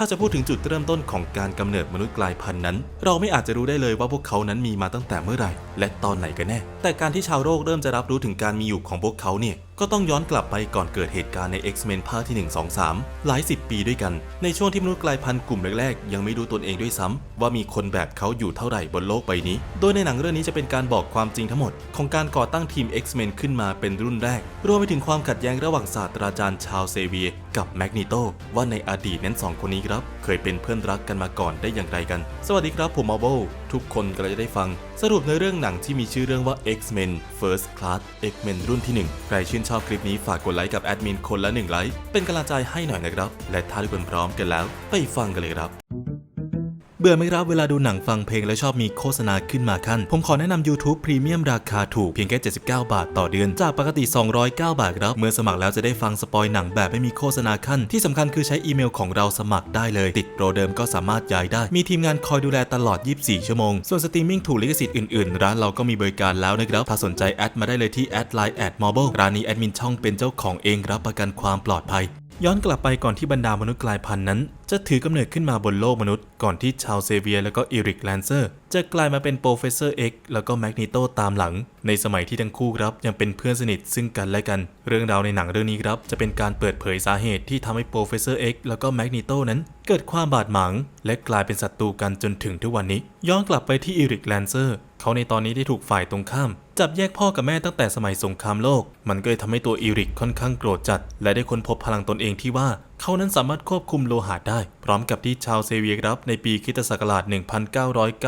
ถ้าจะพูดถึงจุดเริ่มต้นของการกำเนิดมนุษย์กลายพันธุ์นั้น เราไม่อาจจะรู้ได้เลยว่าพวกเขานั้นมีมาตั้งแต่เมื่อไหร่ และตอนไหนกันแน่ แต่การที่ชาวโลกเริ่มจะรับรู้ถึงการมีอยู่ของพวกเขาเนี่ย ก็ต้องย้อนกลับไปก่อนเกิดเหตุการณ์ใน X-Men ภาคที่ 1 2 3 หลายสิบปีด้วยกัน ในช่วงที่มนุษย์กลายพันธุ์กลุ่มแรกๆ ยังไม่รู้ตนเองด้วยซ้ำว่ามีคนแบบเขาอยู่เท่าไหร่บนโลกใบนี้ โดยในหนังเรื่องนี้จะเป็นการบอกความจริงทั้งหมด ของการก่อตั้งทีม X-Men ขึ้นมาเป็นรุ่นแรก รวมไปถึงความขัดแย้งระหว่างศาสตราจารย์ชาวเซเวียกับแมกนิโตว่าในอดีตนั้นสองคนนี้ครับเคยเป็นเพื่อนรักกันมาก่อนได้อย่างไรกัน สวัสดีครับผมมาโบทุกคนก็จะได้ฟัง สรุปในเรื่องหนังที่มีชื่อเรื่องว่า X-Men First Class X-Men รุ่นที่ 1 ใครชื่นชอบคลิปนี้ฝากกดไลค์กับแอดมินคนละ1ไลค์เป็นกำลังใจให้หน่อยนะครับ และถ้าทุกคนพร้อมกันแล้ว ไปฟังกันเลยครับ เบื่อไหมครับเวลาดูหนังฟังเพลงและชอบมีโฆษณาขึ้นมาขั้น ผมขอแนะนำ YouTube Premium ราคาถูกเพียงแค่ 79 บาทต่อเดือน จากปกติ 209 บาทครับ เมื่อสมัครแล้วจะได้ฟังสปอยหนังแบบไม่มีโฆษณาขั้น ที่สำคัญคือใช้อีเมลของเราสมัครได้เลย ติดโปรเดิมก็สามารถย้ายได้ มีทีมงานคอยดูแลตลอด 24 ชั่วโมง ส่วนสตรีมมิ่งถูกลิขสิทธิ์อื่นๆ ร้านเราก็มีบริการแล้วนะครับ ถ้าสนใจแอดมาได้เลยที่แอดไลน์แอดมอบร้านนี้แอดมินช่องเป็นเจ้าของเองรับประกันความปลอดภัยย้อนกลับไปก่อนที่บรรดามนุษย์กลายพันธุ์นั้น จะถือกำเนิดขึ้นมาบนโลกมนุษย์ ก่อนที่ชาวเซเวียและก็อีริกแลนเซอร์ จะกลายมาเป็นโปรเฟสเซอร์เอ็กแล้วก็แมกนิโตตามหลัง ในสมัยที่ทั้งคู่ครับยังเป็นเพื่อนสนิทซึ่งกันและกัน เรื่องราวในหนังเรื่องนี้ครับจะเป็นการเปิดเผยสาเหตุที่ทำให้โปรเฟสเซอร์เอ็กแล้วก็แมกนิโตนั้น เกิดความบาดหมาง และกลายเป็นศัตรูกันจนถึงทุกวันนี้ ย้อนกลับไปที่อีริกแลนเซอร์เขาในตอนนี้ได้ถูกฝ่ายตรงข้าม จับแยกพ่อกับแม่ตั้งแต่สมัยสงครามโลก มันก็เลยทำให้ตัวอีริกค่อนข้างโกรธจัด และได้ค้นพบพลังตนเองที่ว่า เขานั้นสามารถควบคุมโลหะได้ พร้อมกับที่ชาวเซเวียรับในปีคิตศักราช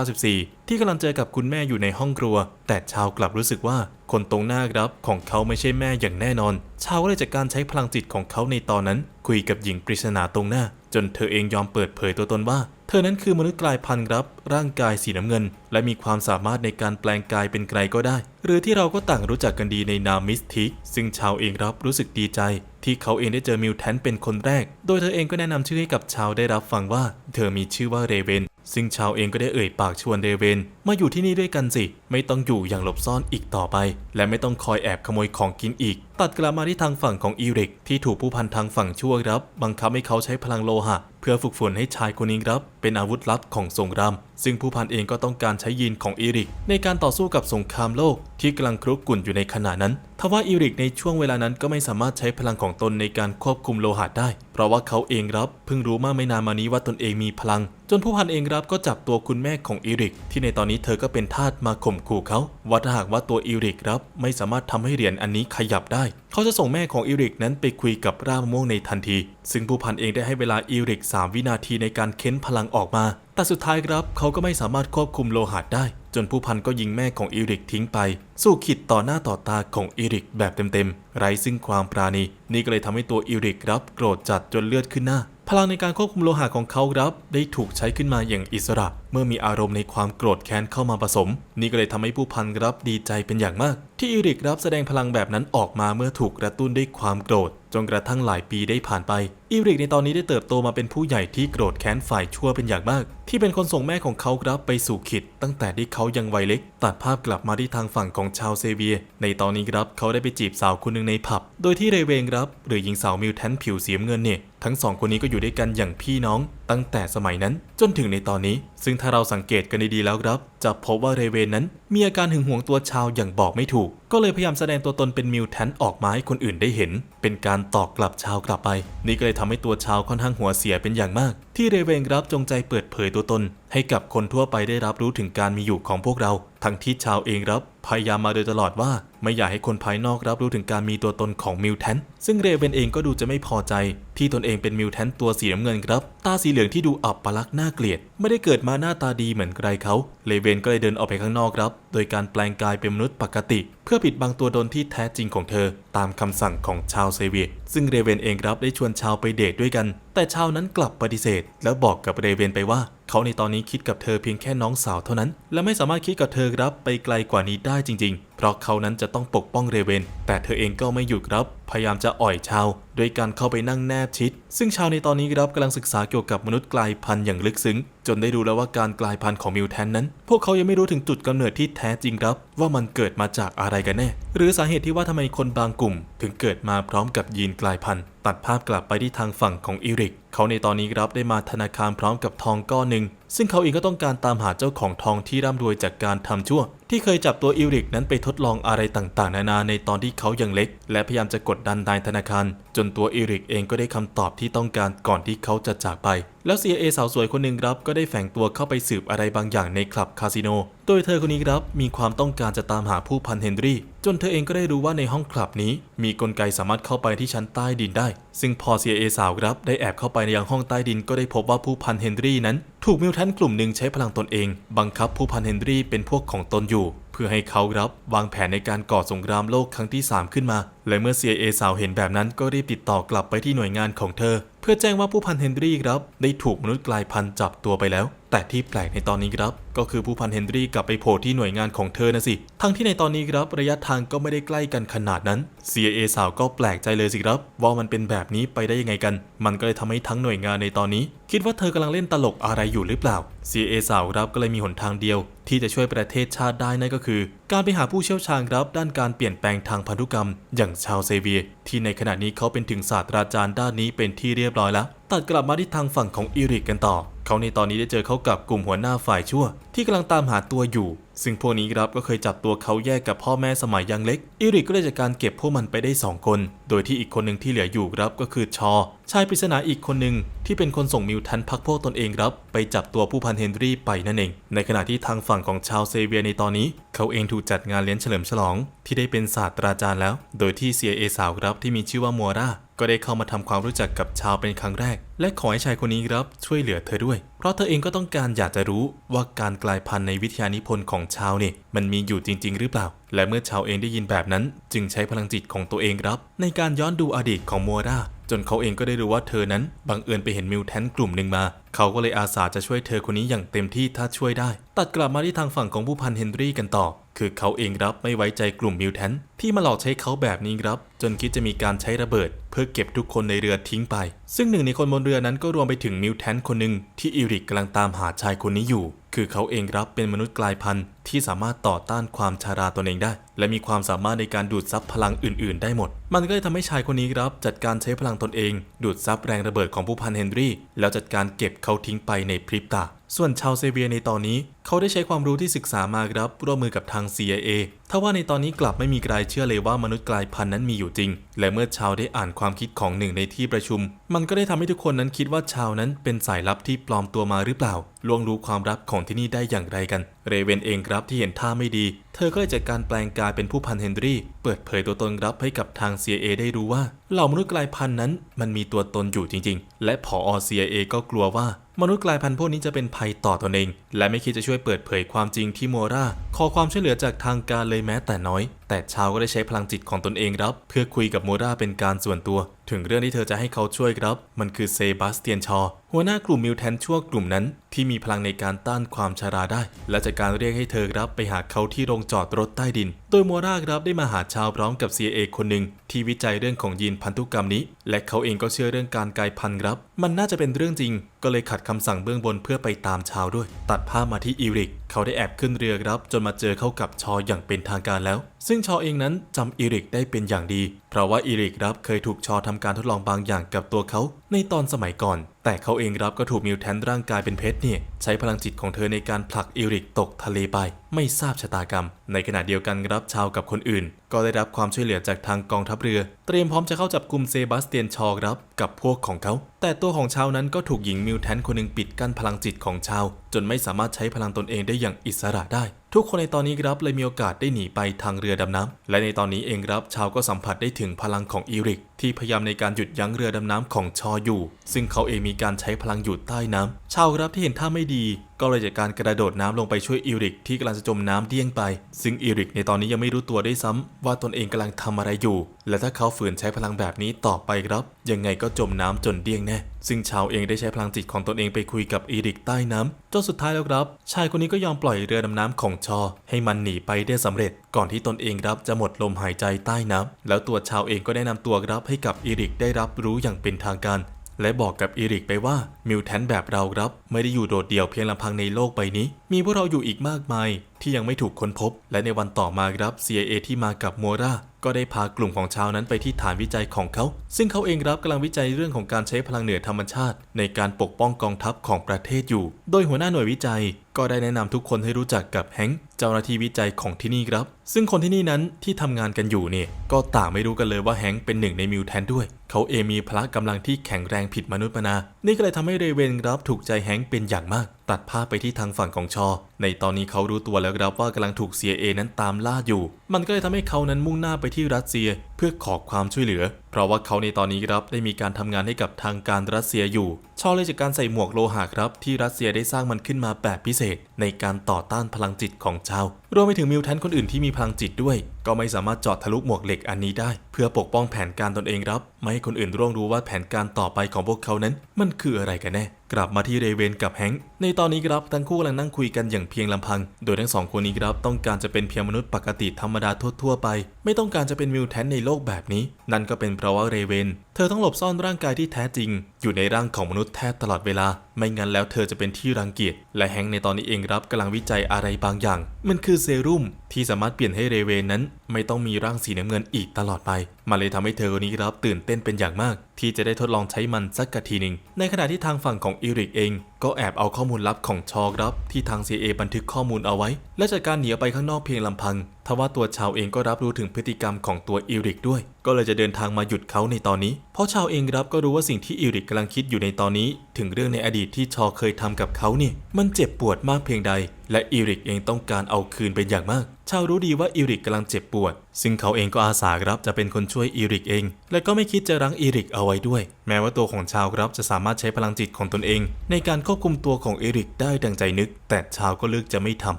1994 ที่กำลังเจอกับคุณแม่อยู่ในห้องครัว แต่ชาวกลับรู้สึกว่า คนตรงหน้ารับของเขาไม่ใช่แม่อย่างแน่นอน ชาวก็เลยจากการใช้พลังจิตของเขาในตอนนั้น คุยกับหญิงปริศนาตรงหน้า จนเธอเองยอมเปิดเผยตัวตนว่า เธอนั้นคือมนุษย์กลายพันธุ์ครับ ร่างกายสีน้ำเงิน และมีความสามารถในการแปลงกายเป็นใครก็ได้ หรือที่เราก็ต่างรู้จักกันดีในนามมิสทิกซึ่งชาวเองรับรู้สึกดีใจ ที่เขาเองได้เจอมิวแทนเป็นคนแรก โดยเธอเองก็แนะนำชื่อให้กับชาวได้รับฟังว่า เธอมีชื่อว่าเรเวน ซึ่งชาวเองก็ได้เอ่ยปากชวนเดเวนมาอยู่ที่นี่ด้วยกันสิ ไม่ต้องอยู่อย่างหลบซ่อนอีกต่อไป และไม่ต้องคอยแอบขโมยของกินอีก ตัดกลับมาที่ทางฝั่งของอีริก ที่ถูกผู้พันทางฝั่งชั่วรับ บังคับให้เขาใช้พลังโลหะ เพื่อฝึกฝนให้ชายคนนี้รับ เป็นอาวุธลับของสงคราม ซึ่งผู้พันเองก็ต้องการใช้ยีนของอีริก ในการต่อสู้กับสงครามโลกที่กำลังครุกรุ่นอยู่ในขณะนั้น ทว่าอีริกในช่วงเวลานั้นก็ไม่สามารถใช้พลังของตนในการควบคุมโลหะได้ เพราะว่าเขาเองรับเพิ่งรู้มาไม่นานมานี้ว่าตนเองมีพลัง จนผู้พันเองรับก็จับตัวคุณแม่ของอีริก ที่ในตอนนี้เธอก็เป็นทาสมาข่มขู่เขาว่าถ้าหากว่าตัวอีริกรับไม่สามารถทำให้เหรียญอันนี้ขยับได้ เขาจะส่งแม่ของอีริกนั้นไปคุยกับร่ามะม่วงในทันที ซึ่งผู้พันเองได้ให้เวลาอีริก 3 วินาทีในการเค้นพลังออกมา แต่สุดท้ายครับเขาก็ไม่สามารถควบคุมโลหะได้ จนผู้พันก็ยิงแม่ของอีริกทิ้งไป สู้ขิดต่อหน้าต่อตาของอีริกแบบเต็มๆ ไร้ซึ่งความปราณี นี่ก็เลยทำให้ตัวอีริกรับโกรธจัดจนเลือดขึ้นหน้า พลังในการควบคุมโลหะของเขาครับ ได้ถูกใช้ขึ้นมาอย่างอิสระ เมื่อมีอารมณ์ในความโกรธแค้นเข้ามาผสม นี่ก็เลยทำให้ผู้พันรับดีใจเป็นอย่างมาก ที่อีริกรับแสดงพลังแบบนั้นออกมาเมื่อถูกกระตุ้นด้วยความโกรธ จนกระทั่งหลายปีได้ผ่านไป อีริกในตอนนี้ได้เติบโตมาเป็นผู้ใหญ่ที่โกรธแค้นฝ่ายชั่วเป็นอย่างมาก ที่เป็นคนส่งแม่ของเขาครับไปสู่ขิดตั้งแต่ที่เขายังวัยเล็ก ตัดภาพกลับมาที่ทางฝั่งของชาวเซเวีย ในตอนนี้ครับเขาได้ไปจีบสาวคนหนึ่งในผับ โดยที่เรเวงครับหรือหญิงสาวมิวแทนผิวสีเงินเนี่ยทั้งสองคนนี้ก็อยู่ด้วยกันอย่างพี่น้อง ตั้งแต่สมัยนั้นจนถึงในตอนนี้ ซึ่งถ้าเราสังเกตกันดีๆแล้วครับ จะพบว่าเรเวนนั้น มีอาการหึงหวงตัวชาวอย่างบอกไม่ถูก ก็เลยพยายามแสดงตัวตนเป็นมิวแทนออกมาให้คนอื่นได้เห็น เป็นการตอกกลับชาวกลับไป นี่ก็เลยทำให้ตัวชาวค่อนข้างหัวเสียเป็นอย่างมาก ที่เรเวนครับจงใจเปิดเผยตัวตน ให้กับคนทั่วไปได้รับรู้ถึงการมีอยู่ของพวกเรา ทั้งที่ชาวเองรับพยายามมาโดยตลอดว่าไม่อยากให้คนภายนอกรับรู้ถึงการมีตัวตนของมิวแทนซึ่งเรเวนเองก็ดูจะไม่พอใจ ที่ตนเองเป็นมิวแทนตัวสีน้ำเงินครับาสีเหลืองที่ดูอับปลักน่าเกลียด ไม่ได้เกิดมาหน้าตาดีเหมือนใครเขา เลเวนก็เลยเดินออกไปข้างนอกครับ โดยการแปลงกายเป็นมนุษย์ปกติ พื่อปิดบังตัวตนที่แท้จริงของเธอ ตามคำสั่งของชาวเซเวียซึ่งเรเวนเองครับได้ชวนชาวไปเดทด้วยกัน แต่ชาวนั้นกลับปฏิเสธ แล้วบอกกับเรเวนไปว่า เขาในตอนนี้คิดกับเธอเพียงแค่น้องสาวเท่านั้น และไม่สามารถคิดกับเธอครับไปไกลกว่านี้ได้จริง ๆ เพราะเขานั้นจะต้องปกป้องเรเวน แต่เธอเองก็ไม่หยุดครับ พยายามจะอ่อยชาวโดยการเข้าไปนั่งแนบชิด ซึ่งชาวในตอนนี้ครับกำลังศึกษาเกี่ยวกับมนุษย์กลายพันธุ์อย่างลึกซึ้ง จนได้รู้แล้วว่าการกลายพันธุ์ของมิวแทนนั้น พวกเขายังไม่รู้ถึงจุดกำเนิดที่แท้จริงครับ ว่ามันเกิดมาจากอะไรกันแน่ หรือสาเหตุที่ว่าทำไมคนบางกลุ่ม ถึงเกิดมาพร้อมกับยีนกลายพันธุ์ตัดภาพกลับไปที่ทางฝั่งของอีริก เขาในตอนนี้รับได้มาธนาคารพร้อมกับทองก้อนหนึ่ง ซึ่งเขาเองก็ต้องการตามหาเจ้าของทองที่ร่ำรวยจากการทำชั่ว ที่เคยจับตัวอีริกนั้นไปทดลองอะไรต่างๆ นานาในตอนที่เขายังเล็ก และพยายามจะกดดันนายธนาคาร จนตัวอีริกเองก็ได้คำตอบที่ต้องการก่อนที่เขาจะจากไป แล้ว CIA สาวสวยคนหนึ่งครับก็ได้แฝงตัวเข้าไปสืบอะไรบางอย่างในคลับคาสิโน โดยเธอคนนี้ครับมีความต้องการจะตามหาผู้พันเฮนรี่จนเธอเองก็ได้รู้ว่าในห้องคลับนี้ มีกลไกสามารถเข้าไปที่ชั้นใต้ดินได้ ซึ่งพอ CIA สาวครับ ได้แอบเข้าไปในยังห้องใต้ดินก็ได้พบว่าผู้พันเฮนรี่นั้น ถูกมิวแทนกลุ่มหนึ่งใช้พลังตนเอง บังคับผู้พันเฮนรี่เป็นพวกของตนอยู่ พื่อให้เขารับวางแผนในการก่อสงครามโลกครั้งที่ 3 ขึ้นมา และเมื่อ CIA สาวเห็นแบบนั้นก็รีบติดต่อกลับไปที่หน่วยงานของเธอ เพื่อแจ้งว่าผู้พันเฮนรี่ครับ ได้ถูกมนุษย์กลายพันธุ์จับตัวไปแล้ว แต่ที่แปลกในตอนนี้ครับ ก็คือผู้พันเฮนรี่กลับไปโผล่ที่หน่วยงานของเธอนะสิ ทั้งที่ในตอนนี้ครับระยะทางก็ไม่ได้ใกล้กันขนาดนั้น CIA สาวก็แปลกใจเลยสิครับ ว่ามันเป็นแบบนี้ไปได้ยังไงกัน มันก็เลยทำให้ทั้งหน่วยงานในตอนนี้ คิดว่าเธอกำลังเล่นตลกอะไรอยู่หรือเปล่า CA สาวครับก็เลยมีหนทางเดียว ที่จะช่วยประเทศชาติได้นั่นก็คือ การไปหาผู้เชี่ยวชาญครับด้านการเปลี่ยนแปลงทางพันธุกรรม อย่างชาวเซเวีย ที่ในขณะนี้เขาเป็นถึงศาสตราจารย์ด้านนี้เป็นที่เรียบร้อยแล้ว ตัดกลับมาที่ทางฝั่งของอิริกกันต่อ เขาในตอนนี้ได้เจอเขากับกลุ่มหัวหน้าฝ่ายชั่ว ที่กำลังตามหาตัวอยู่ ซึ่งพวกนี้ครับก็เคยจับตัวเขาแยกกับพ่อแม่สมัยยังเล็กอีริกก็ได้จากการเก็บพวกมันไปได้ 2 คน โดยที่อีกคนหนึ่งที่เหลืออยู่ครับก็คือชอ ชายปริศนาอีกคนหนึ่งที่เป็นคนส่งมิวทันพักพวกตนเองครับ ไปจับตัวผู้พันเฮนรี่ไปนั่นเอง ในขณะที่ทางฝั่งของชาวเซเวียในตอนนี้ เขาเองถูกจัดงานเลี้ยงเฉลิมฉลอง ที่ได้เป็นศาสตราจารย์แล้ว โดยที่ CIA สาวครับที่มีชื่อว่ามัวรา ก็ได้เข้ามาทำความรู้จักกับชาวเป็นครั้งแรก และขอให้ชายคนนี้ครับช่วยเหลือเธอด้วย เพราะเธอเองก็ต้องการอยากจะรู้ว่าการกลายพันธุ์ในวิทยานิพนธ์ของชาวนี่มันมีอยู่จริง ๆ หรือเปล่า และเมื่อชาวเองได้ยินแบบนั้น จึงใช้พลังจิตของตัวเองครับ ในการย้อนดูอดีตของมัวราจนเขาเองก็ได้รู้ว่าเธอนั้นบังเอิญไปเห็นมิวแทนกลุ่มหนึ่งมา เขาก็เลยอาสาจะช่วยเธอคนนี้อย่างเต็มที่ถ้าช่วยได้ ตัดกลับมาที่ทางฝั่งของผู้พันเฮนรี่กันต่อ คือเขาเองรับไม่ไว้ใจกลุ่มมิวแทนที่มาหลอกใช้เขาแบบนี้ครับ จนคิดจะมีการใช้ระเบิด เพื่อเก็บทุกคนในเรือทิ้งไป ซึ่งหนึ่งในคนบนเรือนั้นก็รวมไปถึงมิวแทนคนหนึ่งที่อีริกกำลังตามหาชายคนนี้อยู่ คือเขาเองรับเป็นมนุษย์กลายพันธุ์ที่สามารถต่อต้านความชาราตนเองได้ และมีความสามารถในการดูดซับพลังอื่น ๆ ได้หมด มันก็เลยทำให้ชายคนนี้ครับจัดการใช้พลังตนเอง ดูดซับแรงระเบิดของผู้พันเฮนรี่ แล้วจัดการเก็บเขาทิ้งไปในพริบตา ส่วนชาวเซเวียในตอนนี้ เขาได้ใช้ความรู้ที่ศึกษามาครับร่วมมือกับทาง CIA ถ้าว่าในตอนนี้กลับไม่มีใครเชื่อเลยว่ามนุษย์กลายพันธุ์นั้นมีอยู่จริง และเมื่อชาวได้อ่านความคิดของหนึ่งในที่ประชุม มันก็ได้ทำให้ทุกคนนั้นคิดว่าชาวนั้นเป็นสายลับที่ปลอมตัวมาหรือเปล่าล่วงรู้ความลับของที่นี่ได้อย่างไรกัน เรเวนเองครับที่เห็นท่าไม่ดี เธอก็เลยจัดการแปลงกายเป็นผู้พันเฮนรี่ เปิดเผยตัวตนรับให้กับทาง CIA ได้รู้ว่าเหล่ามนุษย์กลายพันธุ์นั้น มันมีตัวตนอยู่จริง ๆ และผอ CIA ก็กลัวว่า มนุษย์กลายพันธุ์พวกนี้จะเป็นภัยต่อตนเอง และไม่คิดจะช่วยเปิดเผยความจริงที่โมราขอความช่วยเหลือจากทางการเลยแม้แต่น้อย แต่ชาวก็ได้ใช้พลังจิตของตนเองครับ เพื่อคุยกับโมราเป็นการส่วนตัว ถึงเรื่องที่เธอจะให้เขาช่วยครับ มันคือเซบาสเตียนชอ หัวหน้ากลุ่มมิวแทนชั่วกลุ่มนั้น ที่มีพลังในการต้านความชาราได้ และจากการเรียกให้เธอครับไปหาเขาที่โรงจอดรถใต้ดิน โดยโมราครับได้มาหาชาวพร้อมกับ CIA คนหนึ่งที่วิจัยเรื่องของยีนพันธุกรรมนี้ และเขาเองก็เชื่อเรื่องการกลายพันธุ์ครับ มันน่าจะเป็นเรื่องจริง ก็เลยขัดคำสั่งเบื้องบนเพื่อไปตามชาวด้วย ตัดภาพมาที่อีริก เขาได้แอบขึ้นเรือรับจนมาเจอเข้ากับชออย่างเป็นทางการแล้ว ซึ่งชอเองนั้นจำอีริกได้เป็นอย่างดี เพราะว่าอีริกรับเคยถูกชอทำการทดลองบางอย่างกับตัวเขาในตอนสมัยก่อน แต่เขาเองรับก็ถูกมิวแทนร่างกายเป็นเพชรเนี่ย ใช้พลังจิตของเธอในการผลักอีริกตกทะเลไป ไม่ทราบชะตากรรม ในขณะเดียวกันรับชาวกับคนอื่น ก็ได้รับความช่วยเหลือจากทางกองทัพเรือ เตรียมพร้อมจะเข้าจับกลุ่มเซบาสเตียนชอครับกับพวกของเขา แต่ตัวของชาวนั้นก็ถูกหญิงมิวแทนคนหนึ่งปิดกั้นพลังจิตของชาว จนไม่สามารถใช้พลังตนเองได้อย่างอิสระได้ทุกคนในตอนนี้ครับเลยมีโอกาสได้หนีไปทางเรือดำน้ำและในตอนนี้เองครับชาวก็สัมผัสได้ถึงพลังของอีริก ที่พยายามในการหยุดยั้งเรือดำน้ำของชออยู่ ซึ่งเขาเองมีการใช้พลังอยู่ใต้น้ำชาวครับที่เห็นท่าไม่ดี ก็เลยจัดการกระโดดน้ำลงไปช่วยอีริกที่กำลังจะจมน้ำเดี้ยงไป ซึ่งอีริกในตอนนี้ยังไม่รู้ตัวได้ซ้ำว่าตนเองกำลังทำอะไรอยู่ และถ้าเขาฝืนใช้พลังแบบนี้ต่อไปครับ ยังไงก็จมน้ำจนเดี้ยงแน่ซึ่งชาวเองได้ใช้พลังจิตของตนเองไปคุยกับอีริกใต้น้ำจนสุดท้ายแล้วครับ ชายคนนี้ก็ยอมปล่อยเรือดำน้ำของชอ ให้มันหนีไปได้สำเร็จ ก่อนที่ตนเองรับจะหมดลมหายใจใต้น้ำแล้วตัวชาวเองก็ได้นำตัวรับให้กับอีริกได้รับรู้อย่างเป็นทางการ และบอกกับอีริกไปว่ามิวแทนแบบเราครับ ไม่ได้อยู่โดดเดี่ยวเพียงลำพังในโลกใบนี้ มีพวกเราอยู่อีกมากมาย ที่ยังไม่ถูกค้นพบ และในวันต่อมาครับ CIA ที่มากับมัวราก็ได้พากลุ่มของชาวนั้นไปที่ฐานวิจัยของเขา ซึ่งเขาเองรับกำลังวิจัยเรื่องของการใช้พลังเหนือธรรมชาติ ในการปกป้องกองทัพของประเทศอยู่ โดยหัวหน้าหน่วยวิจัย ก็ได้แนะนำทุกคนให้รู้จักกับแฮงค์เจ้าหน้าที่วิจัยของที่นี่ครับ ซึ่งคนที่นี่นั้นที่ทำงานกันอยู่เนี่ยก็ต่างไม่รู้กันเลยว่าแฮงค์เป็นหนึ่งในมิวแทนด้วย เขาเองมีพละกำลังที่แข็งแรงผิดมนุษย์มนา นี่ก็เลยทำให้เรเวนครับถูกใจแฮงค์เป็นอย่างมาก ตัดภาพไปที่ทางฝั่งของชอ ในตอนนี้เขารู้ตัวแล้วครับว่ากำลังถูก CIA นั้นตามล่าอยู่ มันก็เลยทำให้เขานั้นมุ่งหน้าไปที่รัสเซีย เพื่อขอความช่วยเหลือ เพราะว่าเขาในตอนนี้ครับได้มีการทำงานให้กับทางการรัสเซียอยู่ชอเลยจากการใส่หมวกโลหะครับที่รัสเซียได้สร้างมันขึ้นมาแบบพิเศษ ในการต่อต้านพลังจิตของชาวรวมไปถึงมิวแทนคนอื่นที่มีพลังจิตด้วย ก็ไม่สามารถเจาะทะลุหมวกเหล็กอันนี้ได้ เพื่อปกป้องแผนการตนเองครับ ไม่ให้คนอื่นร่วงรู้ว่าแผนการต่อไปของพวกเขานั้น มันคืออะไรกันแน่กลับมาที่เรเวนกับแฮงค์ในตอนนี้ครับทั้งคู่กำลังนั่งคุยกันอย่างเพียงลำพัง โดยทั้งสองคนนี้ครับต้องการจะเป็นเพียงมนุษย์ปกติธรรมดาทั่วๆไป ไม่ต้องการจะเป็นมิวแทนในโลกแบบนี้ นั่นก็เป็นเพราะว่าเรเวน เธอต้องหลบซ่อนร่างกายที่แท้จริง อยู่ในร่างของมนุษย์แทบตลอดเวลา ไม่งั้นแล้วเธอจะเป็นที่รังเกียจ และแฮงในตอนนี้เองครับกำลังวิจัยอะไรบางอย่าง มันคือเซรุ่มที่สามารถเปลี่ยนให้เรเวนนั้น ไม่ต้องมีร่างสีน้ำเงินอีกตลอดไป มันเลยทำให้เธอคนนี้รับตื่นเต้นเป็นอย่างมาก ที่จะได้ทดลองใช้มันสักกะทีหนึ่ง ในขณะที่ทางฝั่งของอีริกเอง ก็แอบเอาข้อมูลลับของชอครับ ที่ทาง CIA บันทึกข้อมูลเอาไว้ และจัดการหนีออกไปข้างนอกเพียงลำพังทว่าตัวชาวเองก็รับรู้ถึงพฤติกรรมของตัวอีริกด้วย ก็เลยจะเดินทางมาหยุดเขาในตอนนี้ เพราะชาวเองรับก็รู้ว่าสิ่งที่อิริกกำลังคิดอยู่ในตอนนี้ ถึงเรื่องในอดีตที่ชอเคยทำกับเขาเนี่ยมันเจ็บปวดมากเพียงใด และอีริกเองต้องการเอาคืนเป็นอย่างมาก ชาวรู้ดีว่าอีริกกำลังเจ็บปวด ซึ่งเขาเองก็อาสาครับจะเป็นคนช่วยอีริกเอง และก็ไม่คิดจะรั้งอีริกเอาไว้ด้วย แม้ว่าตัวของชาวครับจะสามารถใช้พลังจิตของตนเอง ในการควบคุมตัวของอีริกได้ดังใจนึก แต่ชาวก็เลือกจะไม่ท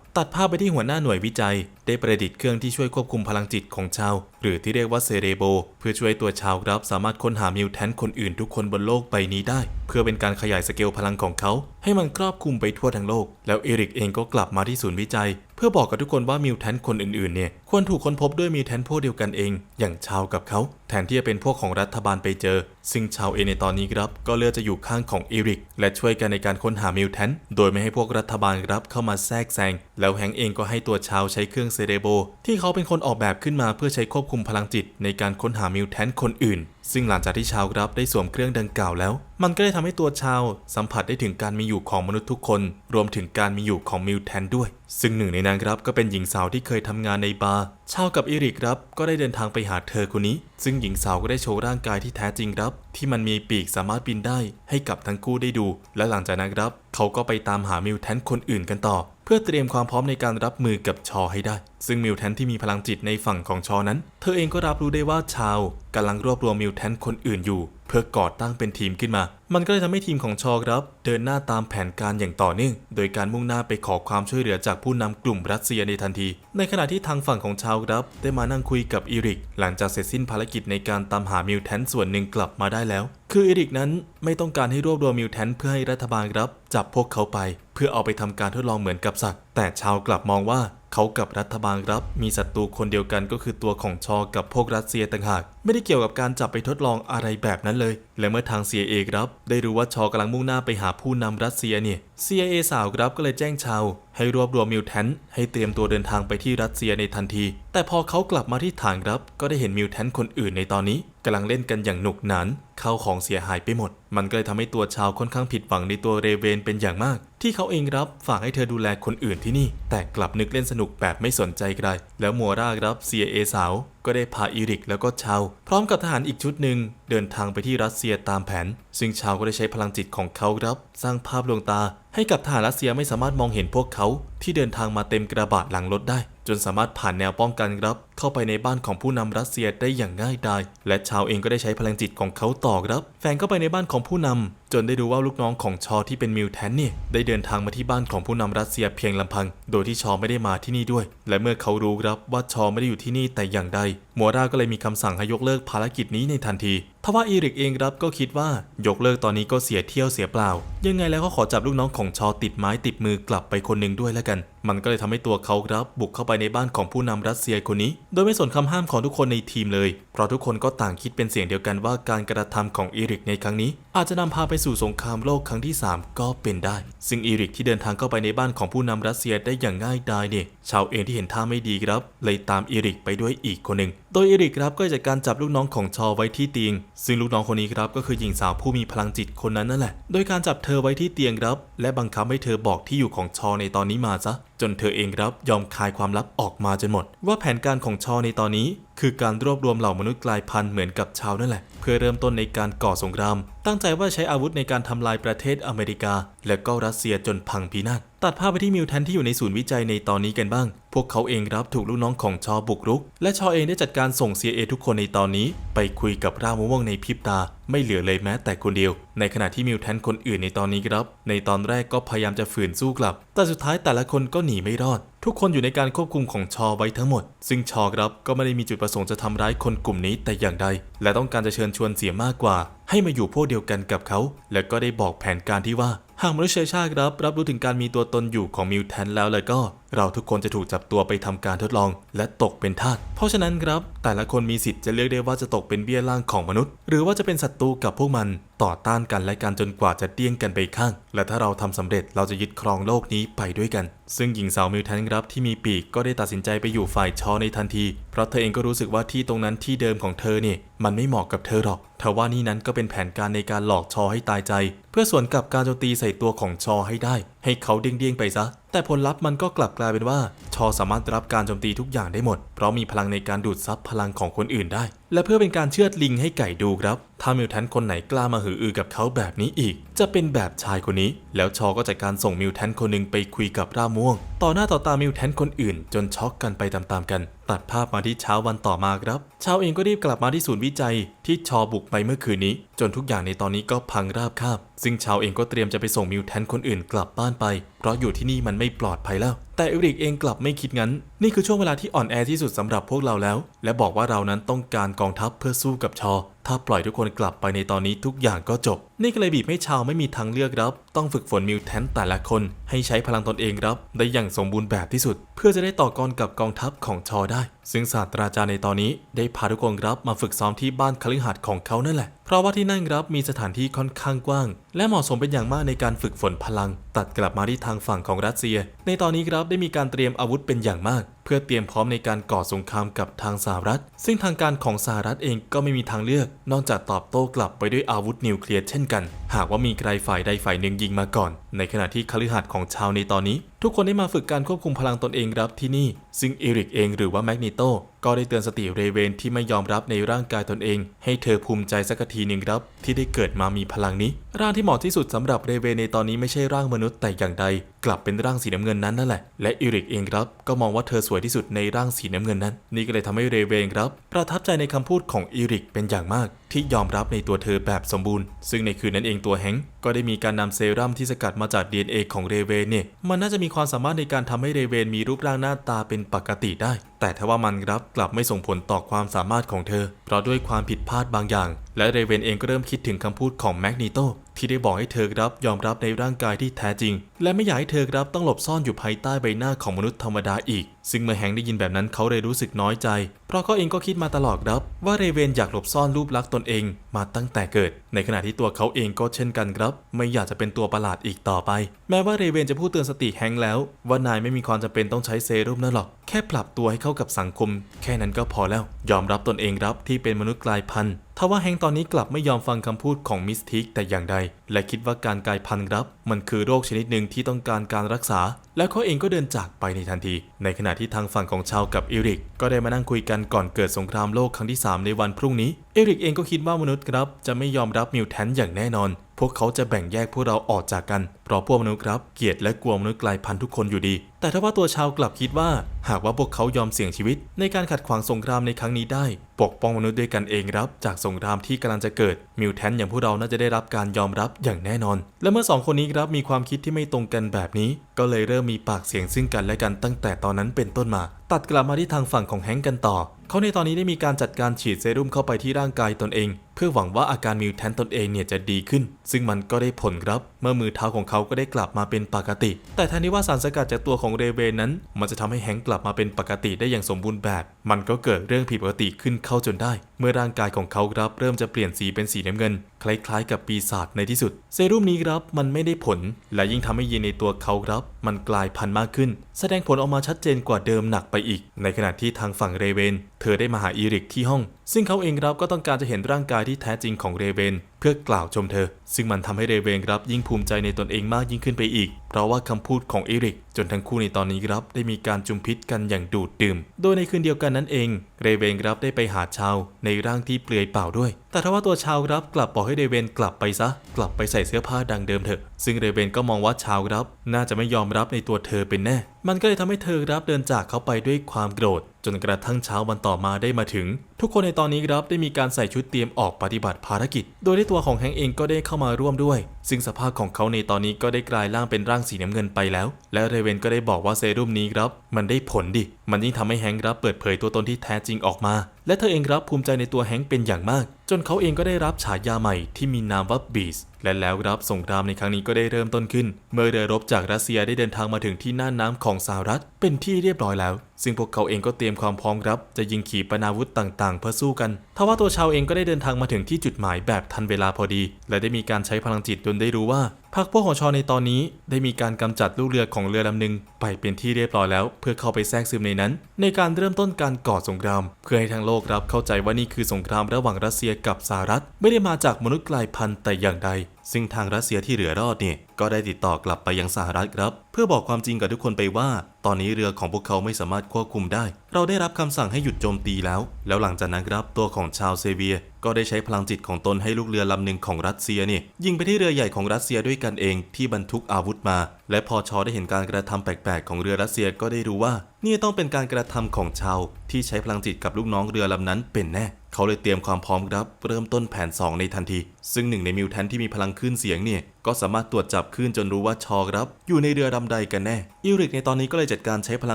ำตัดภาพไปที่หัวหน้าหน่วยวิจัย ได้ประดิษฐ์เครื่องที่ช่วยควบคุมพลังจิตของชาว หรือที่เรียกว่าเซเรโบ เพื่อช่วยตัวชาวครับสามารถค้นหามิวแทนคนอื่นทุกคนบนโลกใบนี้ได้ เพื่อเป็นการขยายสเกลพลังของเขา ให้มันครอบคลุมไปทั่วทั้งโลก แล้วเอริกเองก็กลับมาที่ศูนย์วิจัย เพื่อบอกกับทุกคนว่ามิวแทนคนอื่นๆเนี่ยควรถูกค้นพบด้วยมิวแทนพวกเดียวกันเอง อย่างชาวกับเขาแทนที่จะเป็นพวกของรัฐบาลไปเจอ ซึ่งชาวเองในตอนนี้ครับก็เลือกจะอยู่ข้างของเอริก และช่วยกันในการค้นหามิวแทนโดยไม่ให้พวกรัฐบาลครับเข้ามาแทรกแซงแล้วแฮงเองก็ให้ตัวชาวใช้เครื่องเซเรโบที่เขาเป็นคนออกแบบขึ้นมาเพื่อใช้ควบคุมพลังจิต ในการค้นหามิวแทนคนอื่น ซึ่งหลังจากที่ชาวครับได้สวมเครื่องดังกล่าวแล้ว มันก็ได้ทำให้ตัวชาว สัมผัสได้ถึงการมีอยู่ของมนุษย์ทุกคน รวมถึงการมีอยู่ของมิวแทนด้วยซึ่งหนึ่งในนั้นครับก็เป็นหญิงสาวที่เคยทำงานในบาร์ชาวกับอีริกครับก็ได้เดินทางไปหาเธอคนนี้ ซึ่งหญิงสาวก็ได้โชว์ร่างกายที่แท้จริงครับ ที่มันมีปีกสามารถบินได้ ให้กับทั้งคู่ได้ดู และหลังจากนั้นครับ เขาก็ไปตามหามิวแทนคนอื่นกันต่อ เพื่อเตรียมความพร้อมในการรับมือกับชอให้ได้ ซึ่งมิวแทนที่มีพลังจิตในฝั่งของชอนั้น เธอเองก็รับรู้ได้ว่าชาว กำลังรวบรวมมิวแทนคนอื่นอยู่ เพื่อก่อตั้งเป็นทีมขึ้นมา มันก็เลยทำให้ทีมของชอครับ เดินหน้าตามแผนการอย่างต่อเนื่อง โดยการมุ่งหน้าไปขอความช่วยเหลือจากผู้นำกลุ่มรัสเซียในทันที ในขณะที่ทางฝั่งของชาวครับ ได้มานั่งคุยกับอีริก หลังจากเสร็จสิ้นภารกิจในการตามหามิวแทนส่วนหนึ่งกลับมาได้แล้ว คืออีริกนั้นไม่ต้องการให้รวบรวมมิวแทนเพื่อให้รัฐบาลครับจับพวกเขาไป เพื่อเอาไปทำการทดลองเหมือนกับสัตว์แต่ชาวกลับมองว่า เขากับรัฐบาลรับ มีศัตรูคนเดียวกันก็คือตัวของชอกับพวกรัสเซียต่างหาก ไม่ได้เกี่ยวกับการจับไปทดลองอะไรแบบนั้นเลย และเมื่อทาง CIA ครับ ได้รู้ว่าชอกำลังมุ่งหน้าไปหาผู้นำรัสเซียเนี่ย CIA สาวครับก็เลยแจ้งชาว ให้รวบรวมมิวแทนให้เตรียมตัวเดินทางไปที่รัสเซียในทันที แต่พอเขากลับมาที่ฐานครับ ก็ได้เห็นมิวแทนคนอื่นในตอนนี้กำลังเล่นกันอย่างหนุกหนานเข้าของเสียหายไปหมด มันก็เลยทำให้ตัวชาวค่อนข้างผิดหวังในตัวเรเวนเป็นอย่างมาก ที่เขาเองรับฝากให้เธอดูแลคนอื่นที่นี่ แต่กลับนึกเล่นสนุกแบบไม่สนใจใคร แล้วมัวร่ารับ CIA สาว ก็ได้พาอีริกแล้วก็ชาว พร้อมกับทหารอีกชุดหนึ่งเดินทางไปที่รัสเซียตามแผน ซึ่งชาวก็ได้ใช้พลังจิตของเขารับ สร้างภาพลวงตา ให้กับทหารรัสเซียไม่สามารถมองเห็นพวกเขา ที่เดินทางมาเต็มกระบะหลังรถได้ จนสามารถผ่านแนวป้องกันรับ เข้าไปในบ้านของผู้นำรัสเซียได้อย่างง่ายดายและชาวเองก็ได้ใช้พลังจิตของเขาต่อครับ แฝงเข้าไปในบ้านของผู้นำจนได้รู้ว่าลูกน้องของชอที่เป็นมิวแทนเนี่ยได้เดินทางมาที่บ้านของผู้นำรัสเซียเพียงลำพัง โดยที่ชอไม่ได้มาที่นี่ด้วย และเมื่อเขารู้ครับว่าชอไม่ได้อยู่ที่นี่แต่อย่างใดมัวราก็เลยมีคำสั่งให้ยกเลิกภารกิจนี้ในทันทีทว่าอีริกเองครับก็คิดว่ายกเลิกตอนนี้ก็เสียเที่ยวเสียเปล่า ยังไงแล้วก็ขอจับลูกน้องของชอติดไม้ติดมือกลับไปคนหนึ่งด้วยแล้วกัน มันก็เลยทำให้ตัวเขาครับบุกเข้าไปในบ้านของผู้นำรัสเซียคนนี้ โดยไม่สนคำห้ามของทุกคนในทีมเลย เพราะทุกคนก็ต่างคิดเป็นเสียงเดียวกันว่าการกระทำของอีริกในครั้งนี้ อาจจะนำพาไปสู่สงครามโลกครั้งที่ 3 ก็เป็นได้ ซึ่งอีริกที่เดินทางเข้าไปในบ้านของผู้นำรัสเซียได้อย่างง่ายดายเนี่ยชาวเองที่เห็นท่าไม่ดีครับ เลยตามอีริกไปด้วยอีกคนหนึ่ง โดยอีริกครับก็จัดการจับลูกน้องของชอไว้ที่เตียง ซึ่งลูกน้องคนนี้ครับก็คือหญิงสาวผู้มีพลังจิตคนนั้นนั่นแหละ โดยการจับเธอไว้ที่เตียงครับ และบังคับให้เธอบอกที่อยู่ของชอในตอนนี้มาซะ จนเธอเองครับยอมคายความลับออกมาจนหมด ว่าแผนการของชอในตอนนี้ คือการรวบรวมเหล่ามนุษย์กลายพันธุ์เหมือนกับชาวนั่นแหละ เพื่อเริ่มต้นในการก่อสงคราม ตั้งใจว่าใช้อาวุธในการทำลายประเทศอเมริกา และก็รัสเซียจนพังพินาศตัดภาพไปที่มิวแทนที่อยู่ในศูนย์วิจัยในตอนนี้กันบ้าง พวกเขาเองรับถูกลูกน้องของชอบุกรุก และชอเองได้จัดการส่ง CIA ทุกคนในตอนนี้ ไปคุยกับร่ามม่วงในพริบตา ไม่เหลือเลยแม้แต่คนเดียว ในขณะที่มิวแทนคนอื่นในตอนนี้ครับ ในตอนแรกก็พยายามจะฝืนสู้กลับ แต่สุดท้ายแต่ละคนก็หนีไม่รอด ทุกคนอยู่ในการควบคุมของชอไว้ทั้งหมด ซึ่งชอครับก็ไม่ได้มีจุดประสงค์จะทำร้ายคนกลุ่มนี้แต่อย่างใด และต้องการจะเชิญชวนเสียมากกว่า ให้มาอยู่พวกเดียวกันกับเขา และก็ได้บอกแผนการที่ว่า หากมนุษยชาติรับรับรู้ถึงการมีตัวตนอยู่ของมิวแทนแล้วเลยก็ เราทุกคนจะถูกจับตัวไปทำการทดลอง และตกเป็นทาสเพราะฉะนั้นครับ แต่ละคนมีสิทธิ์จะเลือกได้ว่าจะตกเป็นเบี้ยล่างของมนุษย์ หรือว่าจะเป็นศัตรูกับพวกมัน ต่อต้านกันและกันจนกว่าจะเดี้ยงกันไปข้าง และถ้าเราทำสำเร็จเราจะยึดครองโลกนี้ไปด้วยกัน ซึ่งหญิงสาวมิวแทนครับที่มีปีกก็ได้ตัดสินใจไปอยู่ฝ่ายชอในทันที เพราะเธอเองก็รู้สึกว่าที่ตรงนั้นที่เดิมของเธอเนี่ยมันไม่เหมาะกับเธอหรอกทว่านี่นั้นก็เป็นแผนการในการหลอกชอให้ตายใจ พื่อสวนกลับการโจมตีใส่ตัวของชอให้ได้ ให้เขาเด้งๆไปซะ แต่ผลลัพธ์มันก็กลับกลายเป็นว่า ชอสามารถรับการโจมตีทุกอย่างได้หมด เพราะมีพลังในการดูดซับพลังของคนอื่นได้ และเพื่อเป็นการเชือดลิงให้ไก่ดูครับ ถ้ามิวแทนคนไหนกล้ามาหืออือกับเขาแบบนี้อีก จะเป็นแบบชายคนนี้ แล้วชอก็จัดการส่งมิวแทนคนหนึ่งไปคุยกับร่าม่วง ต่อหน้าต่อตามิวแทนคนอื่น จนช็อกกันไปตามๆกัน ตัดภาพมาที่เช้าวันต่อมาครับ ชาวเองก็รีบกลับมาที่ศูนย์วิจัยที่ชอบุกไปเมื่อคืนนี้ จนทุกอย่างในตอนนี้ก็พังราบคาบ ซึ่งชาวเองก็เตรียมจะไปส่งมิวแทนคนอื่นกลับบ้านไป เพราะอยู่ที่นี่มันไม่ปลอดภัยแล้ว แต่เอริกเองกลับไม่คิดงั้น นี่คือช่วงเวลาที่อ่อนแอที่สุดสำหรับพวกเราแล้ว และบอกว่าเรานั้นต้องการกองทัพเพื่อสู้กับชอ ถ้าปล่อยทุกคนกลับไปในตอนนี้ทุกอย่างก็จบ นี่ก็เลยบีบให้ชาวไม่มีทางเลือกรับ ต้องฝึกฝนมิวแทนแต่ละคน ให้ใช้พลังตนเองรับ ได้อย่างสมบูรณ์แบบที่สุด เพื่อจะได้ต่อกรกับกองทัพของชอได้ ซึ่งศาสตราจารย์ในตอนนี้ ได้พาทุกคนรับมาฝึกซ้อมที่บ้านคฤหาสน์ของเขานั่นแหละเพราะว่าที่นั่นครับมีสถานที่ค่อนข้างกว้าง และเหมาะสมเป็นอย่างมากในการฝึกฝนพลัง ตัดกลับมาที่ทางฝั่งของรัสเซีย ในตอนนี้ครับได้มีการเตรียมอาวุธเป็นอย่างมาก เพื่อเตรียมพร้อมในการก่อสงครามกับทางสหรัฐ ซึ่งทางการของสหรัฐเองก็ไม่มีทางเลือก นอกจากตอบโต้กลับไปด้วยอาวุธนิวเคลียร์เช่นกัน หากว่ามีใครฝ่ายใดฝ่ายหนึ่งยิงมาก่อน ในขณะที่คฤหาสน์ของชาวในตอนนี้ ทุกคนได้มาฝึกการควบคุมพลังตนเองรับที่นี่ ซึ่งเอริกเองหรือว่าแมกนิโตก็ได้เตือนสติเรเวนที่ไม่ยอมรับในร่างกายตนเอง ให้เธอภูมิใจสักทีหนึ่งครับ ที่ได้เกิดมามีพลังนี้ ร่างที่เหมาะที่สุดสำหรับเรเวนในตอนนี้ไม่ใช่ร่างมนุษย์แต่อย่างใด กลับเป็นร่างสีน้ำเงินนั้นนั่นแหละ และเอริกเองครับ ก็มองว่าเธอสวยที่สุดในร่างสีน้ำเงินนั้น นี่ก็เลยทำให้เรเวนครับ ประทับใจในคำพูดของเอริกเป็นอย่างมาก ที่ยอมรับในตัวเธอแบบสมบูรณ์ ซึ่งในคืนนั้นเองตัวแฮงก์ก็ได้มีการนำเซรั่มที่สกัดมาจาก DNA ของเรเวนเนี่ย มันน่าจะมีความสามารถในการทำให้เรเวนมีรูปร่างหน้าตาเป็นปกติได้ แต่ทว่ามันครับกลับไม่ส่งผลต่อความสามารถของเธอ เพราะด้วยความผิดพลาดบางอย่าง และเรเวนเองก็เริ่มคิดถึงคำพูดของแมกนีโต ที่ได้บอกให้เธอรับยอมรับในร่างกายที่แท้จริง และไม่อยากให้เธอรับต้องหลบซ่อนอยู่ภายใต้ใบหน้าของมนุษย์ธรรมดาอีก ซึ่งเมื่อแฮงได้ยินแบบนั้นเขาเลยรู้สึกน้อยใจเพราะเขาเองก็คิดมาตลอดครับ ว่าเรเวนอยากหลบซ่อนรูปลักษณ์ตนเองมาตั้งแต่เกิด ในขณะที่ตัวเขาเองก็เช่นกันครับ ไม่อยากจะเป็นตัวประหลาดอีกต่อไป แม้ว่าเรเวนจะพูดเตือนสติแฮงแล้ว ว่านายไม่มีความจำเป็นต้องใช้เซรุ่มนั่นหรอก แค่ปรับตัวให้เข้ากับสังคม แค่นั้นก็พอแล้ว ยอมรับตนเองครับที่เป็นมนุษย์กลายพันธุ์ทว่าแฮงตอนนี้กลับไม่ยอมฟังคำพูดของมิสทิกแต่อย่างใด และคิดว่าการกลายพันธุ์ครับ มันคือโรคชนิดหนึ่งที่ต้องการการรักษา แล้วเขาเองก็เดินจากไปในทันที ในขณะที่ทางฝั่งของชาวกับเอริก ก็ได้มานั่งคุยกันก่อนเกิดสงครามโลกครั้งที่ 3 ในวันพรุ่งนี้ เอริกเองก็คิดว่ามนุษย์ครับจะไม่ยอมรับมิวแทนอย่างแน่นอน พวกเขาจะแบ่งแยกพวกเราออกจากกัน เพราะพวกมนุษย์ครับ เกลียดและกลัวมนุษย์กลายพันธุ์ทุกคนอยู่ดี แต่ถ้าว่าตัวชาวกลับคิดว่า หากว่าพวกเขายอมเสี่ยงชีวิต ในการขัดขวางสงครามในครั้งนี้ได้ ปกป้องมนุษย์ด้วยกันเองครับ จากสงครามที่กำลังจะเกิด มิวแทนอย่างพวกเราน่าจะได้รับการยอมรับอย่างแน่นอน และเมื่อสองคนนี้ครับมีความคิดที่ไม่ตรงกันแบบนี้ ก็เลยเริ่มมีปากเสียงซึ่งกันและกันตั้งแต่ตอนนั้นเป็นต้นมา ตัดกลับมาที่ทางฝั่งของแฮงก์กันต่อ เขาในตอนนี้ได้มีการจัดการฉีดเซรุ่มเข้าไปที่ร่างกายตนเอง เพื่อหวังว่าอาการมิวแทนตนเองเนี่ยจะดีขึ้น ซึ่งมันก็ได้ผลครับ เมื่อมือเท้าของเขาก็ได้กลับมาเป็นปกติ แต่แทนที่ว่าสารสกัดจากตัวของเรเวนนั้น มันจะทำให้แฮงค์กลับมาเป็นปกติได้อย่างสมบูรณ์แบบ มันก็เกิดเรื่องผิดปกติขึ้นเข้าจนได้ เมื่อร่างกายของเขาครับเริ่มจะเปลี่ยนสีเป็นสีน้ำเงิน คล้ายๆ กับปีศาจในที่สุด เซรุ่มนี้ครับมันไม่ได้ผล และยิ่งทำให้ยีนในตัวเขาครับ มันกลายพันธุ์มากขึ้น แสดงผลออกมาชัดเจนกว่าเดิมหนักไปอีก ในขณะที่ทางฝั่งเรเวน เธอได้มาหาอีริกที่ห้อง ซึ่งเขาเองครับก็ต้องการจะเห็นร่างกายที่แท้จริงของเรเวน พื่อกล่าวชมเธอ ซึ่งมันทำให้เรเวนครับยิ่งภูมิใจในตนเองมากยิ่งขึ้นไปอีก เพราะว่าคำพูดของอีริก จนทั้งคู่ในตอนนี้ครับได้มีการจุมพิษกันอย่างดูดดื่ม โดยในคืนเดียวกันนั้นเอง เรเวนครับได้ไปหาชาวในร่างที่เปลือยเปล่าด้วย แต่ทว่าตัวชาวครับกลับบอกให้เรเวนกลับไปซะ กลับไปใส่เสื้อผ้าดังเดิมเถอะ ซึ่งเรเวนก็มองว่าชาวครับ น่าจะไม่ยอมรับในตัวเธอเป็นแน่ มันก็เลยทำให้เธอครับเดินจากเขาไปด้วยความโกรธจนกระทั่งเช้าวันต่อมาได้มาถึง ทุกคนในตอนนี้ครับได้มีการใส่ชุดเตรียมออกปฏิบัติภารกิจ โดยที่ตัวของแฮงก์เองก็ได้เข้ามาร่วมด้วย ซึ่งสภาพของเขาในตอนนี้ก็ได้กลายร่างเป็นร่างสีน้ำเงินไปแล้ว และเรเวนก็ได้บอกว่าเซรุ่มนี้ครับ มันได้ผลดิ มันยิ่งทำให้แฮงก์รับเปิดเผยตัวตนที่แท้จริงออกมา และเธอเองรับภูมิใจในตัวแฮงก์เป็นอย่างมาก จนเขาเองก็ได้รับฉายาใหม่ที่มีนามว่าบีสและแล้วรับสงครามในครั้งนี้ก็ได้เริ่มต้นขึ้น เมื่อเรือรบจากรัสเซียได้เดินทางมาถึงที่น่านน้ำของสหรัฐ เป็นที่เรียบร้อยแล้ว ซึ่งพวกเขาเองก็เตรียมความพร้อมรับจะยิงขีปนาวุธต่างๆ เพื่อสู้กันทว่าตัวชาวเองก็ได้เดินทางมาถึงที่จุดหมายแบบทันเวลาพอดี และได้มีการใช้พลังจิตจนได้รู้ว่าพรรคพวกของชอในตอนนี้ได้มีการกำจัดลูกเรือของเรือลำหนึ่งไปเป็นที่เรียบร้อยแล้ว เพื่อเข้าไปแทรกซึมในนั้น ในการเริ่มต้นการก่อสงคราม เพื่อให้ทั้งโลกรับเข้าใจว่านี่คือสงครามระหว่างรัสเซียกับสหรัฐ ไม่ได้มาจากมนุษย์กลายพันธุ์แต่อย่างใด ซึ่งทางรัสเซียที่เหลือรอดเนี่ยก็ได้ติดต่อกลับไปยังสหรัฐครับ เพื่อบอกความจริงกับทุกคนไปว่า ตอนนี้เรือของพวกเขาไม่สามารถควบคุมได้ เราได้รับคำสั่งให้หยุดโจมตีแล้ว แล้วหลังจากนั้นครับตัวของชาวเซเวีย ก็ได้ใช้พลังจิตของตนให้ลูกเรือลำหนึ่งของรัสเซียเนี่ยยิงไปที่เรือใหญ่ของรัสเซียด้วยกันเองที่บรรทุกอาวุธมาและพอชอได้เห็นการกระทำแปลกๆของเรือรัสเซียก็ได้รู้ว่า นี่ต้องเป็นการกระทำของชาวที่ใช้พลังจิตกับลูกน้องเรือลำนั้นเป็นแน่ เขาเลยเตรียมความพร้อมรับ เริ่มต้นแผน 2 ในทันที ซึ่งหนึ่งในมิวแทนที่มีพลังขึ้นเสียงเนี่ย ก็สามารถตรวจจับคลื่นจนรู้ว่าชอครับ อยู่ในเรือลำใดกันแน่ อิริกในตอนนี้ก็เลยจัดการใช้พลั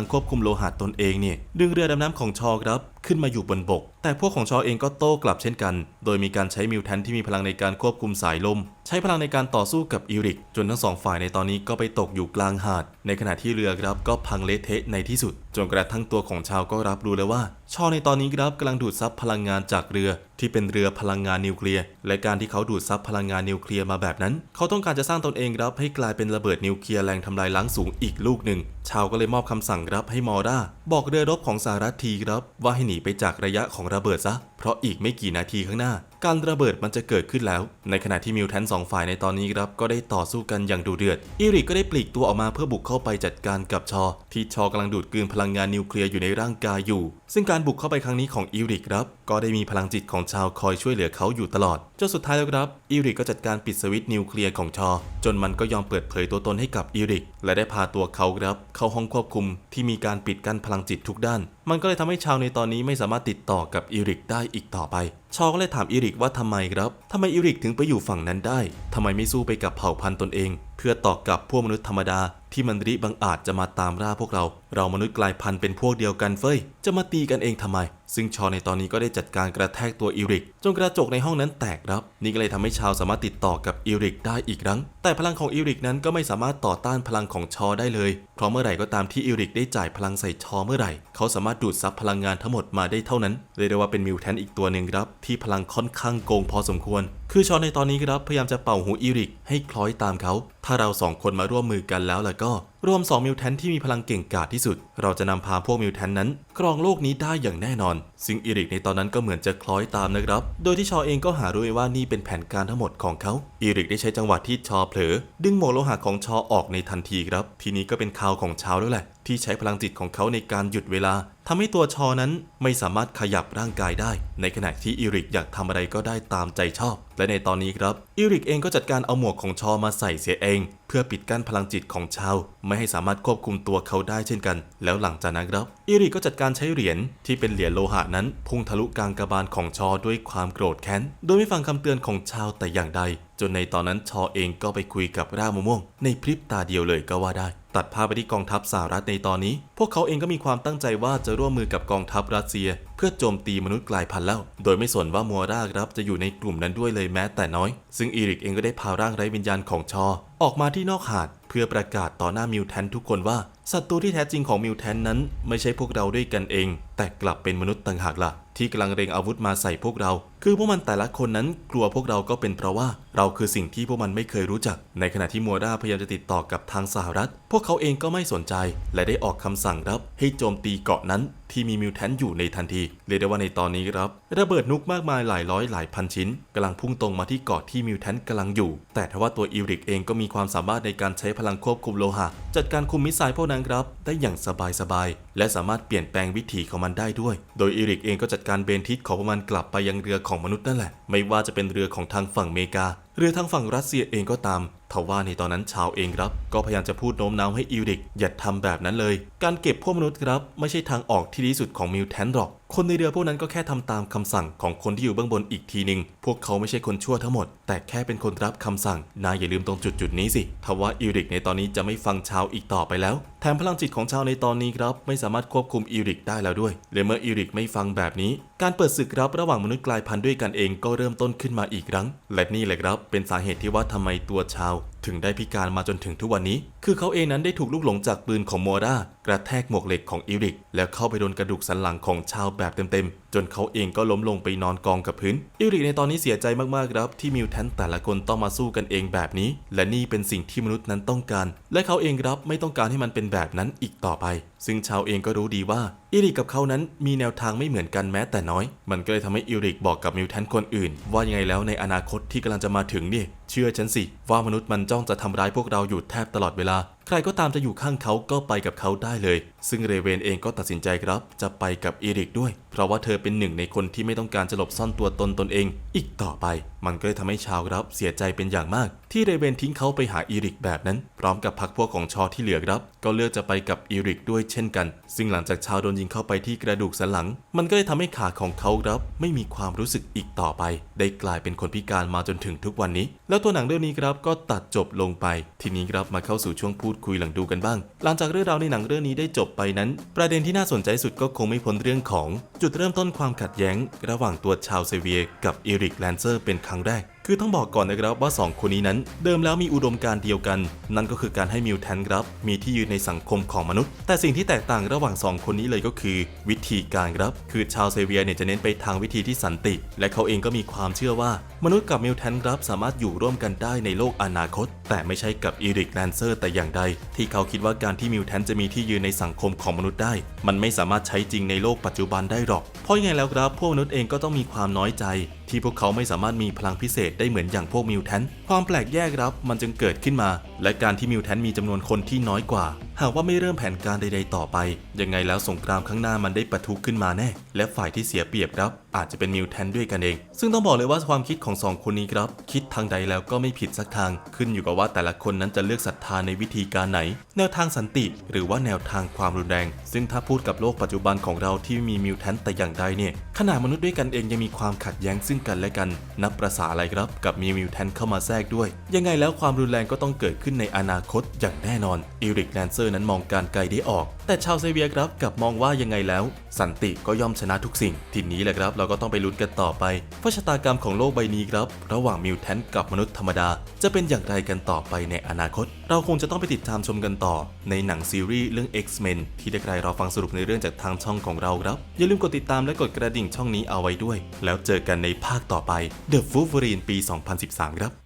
งควบคุมโลหะตนเองเนี่ยดึงเรือดำน้ำของชอครับ ขึ้นมาอยู่บนบก แต่พวกของชอเองก็โต้กลับเช่นกัน โดยมีการใช้มิวแทนที่มีพลังในการควบคุมสายลม ใช้พลังในการต่อสู้กับอิริก จนทั้งสองฝ่ายในตอนนี้ก็ไปตกอยู่กลางหาด ในขณะที่เรือครับก็พังเละเทะในที่สุด จนกระทั่งตัวของชาวก็รับรู้แล้วว่า ชอในตอนนี้ครับกำลังดูดซับพลังงานจากเรือที่เป็นเรือพลังงานนิวเคลียร์และการที่เขาดูดซับพลังงานนิวเคลียร์มาแบบนั้น เขาต้องการจะสร้างตนเองครับให้กลายเป็นระเบิดนิวเคลียร์แรงทำลายล้างสูงอีกลูกหนึ่ง ชาวก็เลยมอบคำสั่งรับให้มอร่าบอกเรือรบของสหรัฐทีครับว่าให้หนีไปจากระยะของระเบิดซะ เพราะอีกไม่กี่นาทีข้างหน้า การระเบิดมันจะเกิดขึ้นแล้ว ในขณะที่มิวแทนสองฝ่ายในตอนนี้ครับก็ได้ต่อสู้กันอย่างดุเดือด อิริกก็ได้ปลีกตัวออกมาเพื่อบุกเข้าไปจัดการกับชอ ที่ชอกำลังดูดกลืนพลังงานนิวเคลียร์อยู่ในร่างกายอยู่ ซึ่งการบุกเข้าไปครั้งนี้ของอิริกครับ ก็ได้มีพลังจิตของชาวคอยช่วยเหลือเขาอยู่ตลอด จนสุดท้ายแล้วครับอิริกก็จัดการปิดสวิตช์นิวเคลียร์ของชอ จนมันก็ยอมเปิดเผยตัวตนให้กับอิริก และได้พาตัวเขาครับ เข้าห้องควบคุมที่มีการปิดกั้นพลังจิตทุกด้าน มันก็เลยทำให้ชาวในตอนนี้ไม่สามารถติดต่อกับอิริกได้อีกต่อไป ชอก็เลยถามอิริกว่าทำไมครับทำไมอิริกถึงไปอยู่ฝั่งนั้นได้ทำไมไม่สู้ไปกับเผ่าพันธุ์ตนเอง เพื่อต่อกับพวกมนุษย์ธรรมดาที่มันริบังอาจจะมาตามล่าพวกเรา เรามนุษย์กลายพันธุ์เป็นพวกเดียวกันเฟ้ย จะมาตีกันเองทำไม ซึ่งชอในตอนนี้ก็ได้จัดการกระแทกตัวอิริก จนกระจกในห้องนั้นแตกรับ นี่ก็เลยทำให้ชาวสามารถติดต่อกับอิริกได้อีกครั้ง แต่พลังของอิริกนั้นก็ไม่สามารถต่อต้านพลังของชอได้เลย เพราะเมื่อไหร่ก็ตามที่อิริกได้จ่ายพลังใส่ชอเมื่อไหร่ เขาสามารถดูดซับพลังงานทั้งหมดมาได้เท่านั้นเรียกได้ว่าเป็นมิวแทนอีกตัวหนึ่งครับ ที่พลังค่อนข้างโกงพอสมควร คือชอในตอนนี้ครับพยายามจะเป่าหูอิริกให้คล้อยตามเขาถ้าเราสองคนมาร่วมมือกันแล้วล่ะก็รวม2มิวแทนที่มีพลังเก่งกาจที่สุด เราจะนำพาพวกมิวแทนนั้นครองโลกนี้ได้อย่างแน่นอน ซึ่งอิริกในตอนนั้นก็เหมือนจะคล้อยตามนะครับ โดยที่ชอเองก็หารู้ว่านี่เป็นแผนการทั้งหมดของเขาอิริกได้ใช้จังหวะที่ชอเผลอ ดึงโมโลหะของชอออกในทันทีครับ ทีนี้ก็เป็นข่าวของชาวแล้วแหละ ที่ใช้พลังจิตของเขาในการหยุดเวลาำให้ตัวชอนั้นไม่สามารถขยับร่างกายได้ ในขณะที่อิริกอยากทำอะไรก็ได้ตามใจชอบ และในตอนนี้ครับ อิริกเองก็จัดการเอาหมวกของชอมาใส่เสียเอง เพื่อปิดกั้นพลังจิตของชาว ไม่ให้สามารถควบคุมตัวเขาได้เช่นกัน แล้วหลังจากนั้นครับ อิริกก็จัดการใช้เหรียญที่เป็นเหรียญโลหะนั้น พุ่งทะลุกลางกระบาลของชอด้วยความโกรธแค้น โดยไม่ฟังคำเตือนของชาวแต่อย่างใด จนในตอนนั้นชอเองก็ไปคุยกับร่ามะม่วง ในพริบตาเดียวเลยก็ว่าได้ ตัดภาพไปที่กองทัพสหรัฐในตอนนี้ พวกเขาเองก็มีความตั้งใจว่าจะร่วมมือกับกองทัพรัสเซีย เพื่อโจมตีมนุษย์กลายพันธุ์แล้ว โดยไม่สนว่ามัวราครับจะอยู่ในกลุ่มนั้นด้วยเลยแม้แต่น้อย ซึ่งอีริกเองก็ได้พาร่างไร้วิญญาณของชอ ออกมาที่นอกหาด เพื่อประกาศต่อหน้ามิวแทนทุกคนว่าศัตรูที่แท้จริงของมิวแทนนั้น ไม่ใช่พวกเราด้วยกันเอง แต่กลับเป็นมนุษย์ต่างหากล่ะ ที่กำลังเร็งอาวุธมาใส่พวกเรา คือพวกมันแต่ละคนนั้นกลัวพวกเราก็เป็นเพราะว่า เราคือสิ่งที่พวกมันไม่เคยรู้จัก ในขณะที่มัวราพยายามจะติดต่อกับทางสหรัฐ พวกเขาเองก็ไม่สนใจ และได้ออกคำสั่งรับ ให้โจมตีเกาะนั้น ที่มีมิวแทนอยู่ในทันทีเรียกได้ว่าในตอนนี้ครับระเบิดนุกมากมายหลายร้อยหลายพันชิ้นกำลังพุ่งตรงมาที่เกาะที่มิวแทนกำลังอยู่ แต่ทว่าตัวอีริกเองก็มีความสามารถในการใช้พลังควบคุมโลหะจัดการคุมมิสไซล์พวกนั้นครับได้อย่างสบายๆและสามารถเปลี่ยนแปลงวิถีของมันได้ด้วย โดยอีริกเองก็จัดการเบนทิศของพวกมันกลับไปยังเรือของมนุษย์นั่นแหละ ไม่ว่าจะเป็นเรือของทางฝั่งเมกา เรือทางฝั่งรัสเซียเองก็ตามทว่าในตอนนั้นชาวเองครับ ก็พยายามจะพูดโน้มน้าวให้อีริกอย่าทำแบบนั้นเลย การเก็บพวกมนุษย์ครับไม่ใช่ทางออกที่ดีสุดของมิวแทนหรอก คนในเรือพวกนั้นก็แค่ทำตามคำสั่งของคนที่อยู่เบื้องบนอีกทีหนึ่งพวกเขาไม่ใช่คนชั่วทั้งหมด แต่แค่เป็นคนรับคำสั่ง นายอย่าลืมตรงจุดจุดนี้สิทว่าอีริกในตอนนี้จะไม่ฟังชาวอีกต่อไปแล้ว แถมพลังจิตของชาวในตอนนี้ครับไม่สามารถควบคุมอีริกได้แล้วด้วยและเมื่ออีริกไม่ฟังแบบนี้ การเปิดศึกรับระหว่างมนุษย์กลายพันธุ์ด้วยกันเองก็เริ่มต้นขึ้นมาอีกครั้ง และนี่แหละครับเป็นสาเหตุที่ว่าทำไมตัวชาว ถึงได้พิการมาจนถึงทุกวันนี้ คือเขาเองนั้นได้ถูกลูกหลงจากปืนของโมรากระแทกหมวกเหล็กของอีริก แล้วเข้าไปโดนกระดูกสันหลังของชาวแบบเต็มๆ จนเขาเองก็ล้มลงไปนอนกองกับพื้นอีริกในตอนนี้เสียใจมากๆครับ ที่มิวแทนแต่ละคนต้องมาสู้กันเองแบบนี้ และนี่เป็นสิ่งที่มนุษย์นั้นต้องการ และเขาเองครับไม่ต้องการให้มันเป็นแบบนั้นอีกต่อไป ซึ่งชาวเองก็รู้ดีว่าอีริกกับเขานั้นมีแนวทางไม่เหมือนกันแม้แต่น้อย มันก็เลยทำให้อีริกบอกกับมิวแทนคนอื่น ว่ายังไงแล้วในอนาคตที่กำลังจะมาถึงเนี่ย เชื่อฉันสิว่ามนุษย์มันจ้องจะทำร้ายพวกเราอยู่แทบตลอดเวลา ใครก็ตามจะอยู่ข้างเขาก็ไปกับเขาได้เลย ซึ่งเรเวนเองก็ตัดสินใจครับ จะไปกับอีริกด้วย เพราะว่าเธอเป็นหนึ่งในคนที่ไม่ต้องการจะหลบซ่อนตัวตนตนเอง อีกต่อไป มันก็เลยทำให้ชาวครับเสียใจเป็นอย่างมาก ที่เรเวนทิ้งเขาไปหาอีริกแบบนั้น พร้อมกับพักพวกของชอที่เหลือครับ ก็เลือกจะไปกับอีริกด้วยเช่นกัน ซึ่งหลังจากชาวโดนยิงเข้าไปที่กระดูกสันหลัง มันก็เลยทำให้ขาของเขาครับ ไม่มีความรู้สึกอีกต่อไป ได้กลายเป็นคนพิการมาจนถึงทุกวันนี้ แล้วตัวหนังเรื่องนี้ครับก็ตัดจบลงไป ทีนี้ครับมาเข้าสู่ช่วงพูดคุยหลังดูกันบ้าง หลังจากเรื่องราวในหนังเรื่องนี้ได้จบไปนั้น ประเด็นที่น่าสนใจสุดก็คงไม่พ้นเรื่องของ จุดเริ่มต้นความขัดแย้ง ระหว่างตัวชาวเซเวียกับอีริกแลนเซอร์เป็นครั้งแรก คือต้องบอกก่อนนะครับว่า 2 คนนี้นั้น เดิมแล้วมีอุดมการณ์เดียวกัน นั่นก็คือการให้มิวแทนครับ มีที่ยืนในสังคมของมนุษย์ แต่สิ่งที่แตกต่างระหว่าง 2 คนนี้เลยก็คือ วิธีการครับ คือชาวเซเวียเนี่ยจะเน้นไปทางวิธีที่สันติ และเขาเองก็มีความเชื่อว่า มนุษย์กับมิวแทนครับสามารถอยู่ร่วมกันได้ในโลกอนาคต แต่ไม่ใช่กับอีริกแลนเซอร์แต่อย่างใด ที่เขาคิดว่าการที่มิวแทนจะมีที่ยืนในสังคมของมนุษย์ได้ มันไม่สามารถใช้จริงในโลกปัจจุบันได้หรอก เพราะยังไงแล้วครับพวกมนุษย์เองก็ต้องมีความน้อยใจ ที่พวกเขาไม่สามารถมีพลังพิเศษได้เหมือนอย่างพวกมิวแทนความแปลกแยกรับมันจึงเกิดขึ้นมา และการที่มิวแทนมีจำนวนคนที่น้อยกว่า หากว่าไม่เริ่มแผนการใดๆต่อไป ยังไงแล้วสงครามข้างหน้ามันได้ปะทุขึ้นมาแน่ และฝ่ายที่เสียเปรียบครับ อาจจะเป็นมิวแทนด้วยกันเอง ซึ่งต้องบอกเลยว่าความคิดของสองคนนี้ครับ คิดทางใดแล้วก็ไม่ผิดสักทาง ขึ้นอยู่กับว่าแต่ละคนนั้นจะเลือกศรัทธาในวิธีการไหน แนวทางสันติ หรือว่าแนวทางความรุนแรง ซึ่งถ้าพูดกับโลกปัจจุบันของเราที่มีมิวแทนแต่อย่างใดเนี่ยขนาดมนุษย์ด้วยกันเองยังมีความขัดแย้งซึ่งกันและกัน นับประษาอะไรครับ กับมีมิวแทนเข้ามาแทรกด้วย ยังไงแล้วความรุนแรงก็ต้องเกิดขึ้นในอนาคตอย่างแน่นอนอีริกแลนเซอร์นั้นมองการไกลได้ออก แต่ชาวเซเวียครับกลับมองว่ายังไงแล้ว สันติก็ย่อมชนะทุกสิ่ง ทีนี้แหละครับเราก็ต้องไปลุ้นกันต่อไปว่าชะตากรรมของโลกใบนี้ครับ ระหว่างมิวแทนกับมนุษย์ธรรมดา จะเป็นอย่างไรกันต่อไปในอนาคต เราคงจะต้องไปติดตามชมกันต่อ ในหนังซีรีส์เรื่อง X-Men ที่ได้ใครรอฟังสรุปในเรื่องจากทางช่องของเราครับ อย่าลืมกดติดตามและกดกระดิ่งช่องนี้เอาไว้ด้วย แล้วเจอกันในภาคต่อไป The Wolverine ปี 2013 ครับ